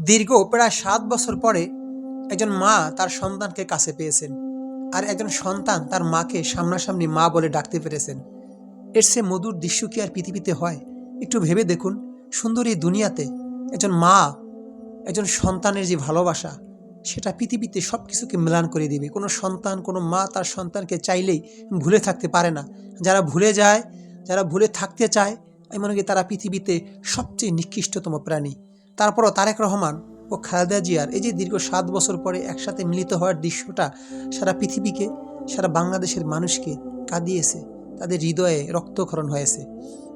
দীর্ঘ প্রায় সাত বছর পরে একজন মা তার সন্তানকে কাছে পেয়েছেন আর একজন সন্তান তার মাকে সামনাসামনি মা বলে ডাকতে পেরেছেন। এর সে মধুর দৃশ্য কি আর পৃথিবীতে হয়? একটু ভেবে দেখুন, সুন্দর এই দুনিয়াতে একজন মা, একজন সন্তানের যে ভালোবাসা, সেটা পৃথিবীতে সব কিছুকে মেলান করে দিবে। কোনো সন্তান, কোনো মা তার সন্তানকে চাইলেই ভুলে থাকতে পারে না। যারা ভুলে যায়, যারা ভুলে থাকতে চায়, আমি মনে করি তারা পৃথিবীতে সবচেয়ে নিকৃষ্টতম প্রাণী। তারপরও তারেক রহমান ও খালেদা জিয়ার এই যে দীর্ঘ সাত বছর পরে একসাথে মিলিত হওয়ার দৃশ্যটা সারা পৃথিবীকে, সারা বাংলাদেশের মানুষকে কাঁদিয়েছে, তাদের হৃদয়ে রক্তক্ষরণ হয়েছে।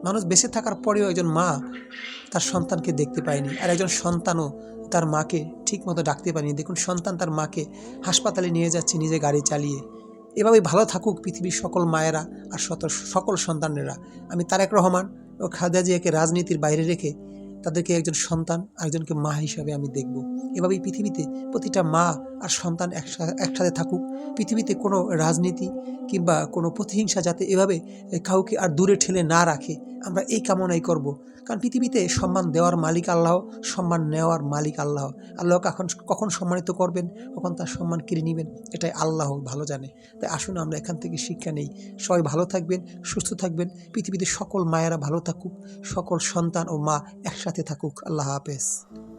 মানুষ বেঁচে থাকার পরেও একজন মা তার সন্তানকে দেখতে পায়নি আর একজন সন্তানও তার মাকে ঠিক মতো ডাকতে পারেনি। দেখুন, সন্তান তার মাকে হাসপাতালে নিয়ে যাচ্ছে, নিজে গাড়ি চালিয়ে। এভাবেই ভালো থাকুক পৃথিবীর সকল মায়েরা আর শত সকল সন্তানেরা। আমি তারেক রহমান ও খালেদা জিয়াকে রাজনীতির বাইরে রেখে তাদেরকে একজন সন্তান, আরেকজনকে মা হিসাবে আমি দেখব। এভাবেই পৃথিবীতে প্রতিটা মা আর সন্তান একসাথে একসাথে থাকুক। পৃথিবীতে কোনো রাজনীতি কিংবা কোনো প্রতিহিংসা যাতে এভাবে কাউকে আর দূরে ঠেলে না রাখে। আমরা এই কামনাই করব। কারণ পৃথিবীতে সম্মান দেওয়ার মালিক আল্লাহ, সম্মান নেওয়ার মালিক আল্লাহ। আল্লাহ কখন কখন সম্মানিত করবেন, কখন তার সম্মান কেড়ে নেবেন, এটাই আল্লাহ ভালো জানে। তাই আসুন আমরা এখান থেকে শিক্ষা নেই। সবাই ভালো থাকবেন, সুস্থ থাকবেন। পৃথিবীতে সকল মায়েরা ভালো থাকুক, সকল সন্তান ও মা একসাথে থাকুক। আল্লাহ হাফেজ।